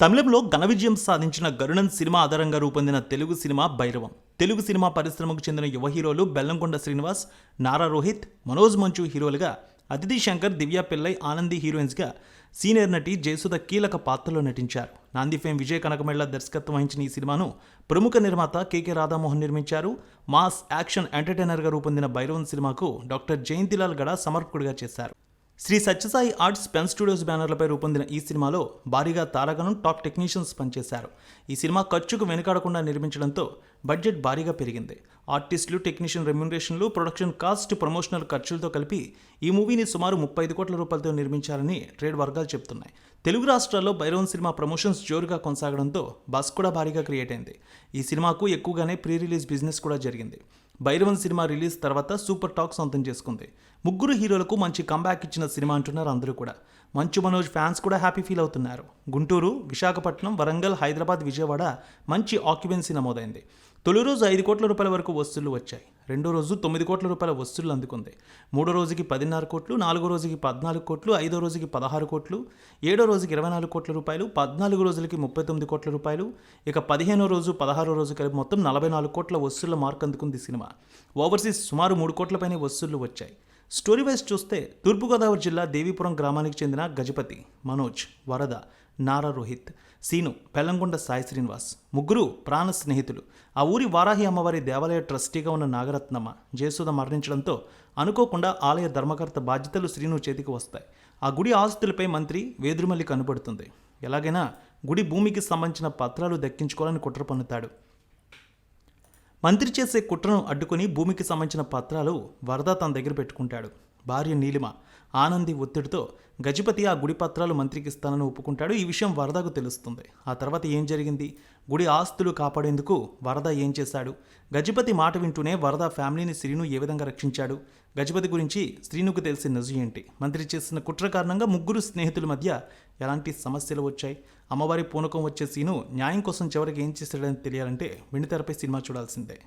తమిళంలో ఘన విజయం సాధించిన గరుడన్ సినిమా ఆధారంగా రూపొందిన తెలుగు సినిమా భైరవం. తెలుగు సినిమా పరిశ్రమకు చెందిన యువ హీరోలు బెల్లంకొండ శ్రీనివాస్ నారా రోహిత్ మనోజ్ మంచు హీరోలుగా అతిథి శంకర్ దివ్య పిల్లై ఆనంది హీరోయిన్స్గా సీనియర్ నటి జయసుధ కీలక పాత్రలో నటించారు. నాంది ఫేమ్ విజయ కనకమెళ్ళ దర్శకత్వం వహించిన ఈ సినిమాను ప్రముఖ నిర్మాత కేకే రాధామోహన్ నిర్మించారు. మాస్ యాక్షన్ ఎంటర్టైనర్గా రూపొందిన భైరవన్ సినిమాకు డాక్టర్ జయంతిలాల్ గడ సమర్పకుడిగా చేశారు. Shri Sathya Sai arts pen studios బ్యానర్లపై రూపొందిన ఈ సినిమాలో భారీగా తారకను టాప్ టెక్నీషియన్స్ పనిచేశారు. ఈ సినిమా ఖర్చుకు వెనుకాడకుండా నిర్మించడంతో బడ్జెట్ భారీగా పెరిగింది. ఆర్టిస్టులు టెక్నీషియన్ రెమ్యునరేషన్లు ప్రొడక్షన్ కాస్ట్ ప్రమోషనల్ ఖర్చులతో కలిపి ఈ మూవీని సుమారు ముప్పై ఐదు కోట్ల రూపాయలతో నిర్మించారని ట్రేడ్ వర్గాలు చెబుతున్నాయి. తెలుగు రాష్ట్రాల్లో భైరవన్ సినిమా ప్రమోషన్స్ జోరుగా కొనసాగడంతో బస్ కూడా భారీగా క్రియేట్ అయింది. ఈ సినిమాకు ఎక్కువగానే ప్రీ రిలీజ్ బిజినెస్ కూడా జరిగింది. భైరవన్ సినిమా రిలీజ్ తర్వాత సూపర్ టాక్ సొంతం చేసుకుంది. ముగ్గురు హీరోలకు మంచి కంబ్యాక్ ఇచ్చిన సినిమా అంటున్నారు అందరూ కూడా. మంచు మనోజ్ ఫ్యాన్స్ కూడా హ్యాపీ ఫీల్ అవుతున్నారు. గుంటూరు విశాఖపట్నం వరంగల్ హైదరాబాద్ విజయవాడ మంచి ఆక్యుపెన్సీ నమోదైంది. తొలి రోజు ఐదు కోట్ల రూపాయల వరకు వస్తువులు వచ్చాయి. రెండో రోజు తొమ్మిది కోట్ల రూపాయల వస్తువులు అందుకుంది. మూడో రోజుకి పదిన్నర కోట్లు నాలుగో రోజుకి పద్నాలుగు కోట్లు ఐదో రోజుకి పదహారు కోట్లు ఏడో రోజుకి ఇరవై నాలుగు కోట్ల రూపాయలు పద్నాలుగు రోజులకి ముప్పై తొమ్మిది కోట్ల రూపాయలు ఇక పదిహేనో రోజు పదహారో రోజు కలిపి మొత్తం నలభై నాలుగు కోట్ల వస్తువుల మార్క్ అందుకుంది సినిమా. ఓవర్సీస్ సుమారు మూడు కోట్లపైనే వస్తువులు వచ్చాయి. స్టోరీ వైజ్ చూస్తే తూర్పుగోదావరి జిల్లా దేవీపురం గ్రామానికి చెందిన గజపతి మనోజ్ వరద నారా రోహిత్ సీను పెల్లంగొండ సాయి శ్రీనివాస్ ముగ్గురు ప్రాణ స్నేహితులు. ఆ ఊరి వారాహి అమ్మవారి దేవాలయ ట్రస్టీగా ఉన్న నాగరత్నమ్మ జయసుధ మరణించడంతో అనుకోకుండా ఆలయ ధర్మకర్త బాధ్యతలు శ్రీను చేతికి వస్తాయి. ఆ గుడి ఆస్తులపై మంత్రి వేదురుమల్లి కనబడుతుంది. ఎలాగైనా గుడి భూమికి సంబంధించిన పత్రాలు దక్కించుకోవాలని కుట్ర పన్నుతాడు. మంత్రి చేసే కుట్రను అడ్డుకుని భూమికి సంబంధించిన పత్రాలు వరద తన దగ్గర పెట్టుకుంటాడు. భార్య నీలిమ ఆనంది ఒత్తిడితో గజపతి ఆ గుడి పత్రాలు మంత్రికి ఇస్తానని ఒప్పుకుంటాడు. ఈ విషయం వరదకు తెలుస్తుంది. ఆ తర్వాత ఏం జరిగింది? గుడి ఆస్తులు కాపాడేందుకు వరద ఏం చేశాడు? గజపతి మాట వింటూనే వరద ఫ్యామిలీని శ్రీను ఏ విధంగా రక్షించాడు? గజపతి గురించి శ్రీనుకు తెలిసిన నిజం ఏంటి? మంత్రి చేసిన కుట్ర కారణంగా ముగ్గురు స్నేహితుల మధ్య ఎలాంటి సమస్యలు వచ్చాయి? అమ్మవారి పూనకం వచ్చే సీను న్యాయం కోసం చివరికి ఏం చేశాడని తెలియాలంటే వెండితెరపై సినిమా చూడాల్సిందే.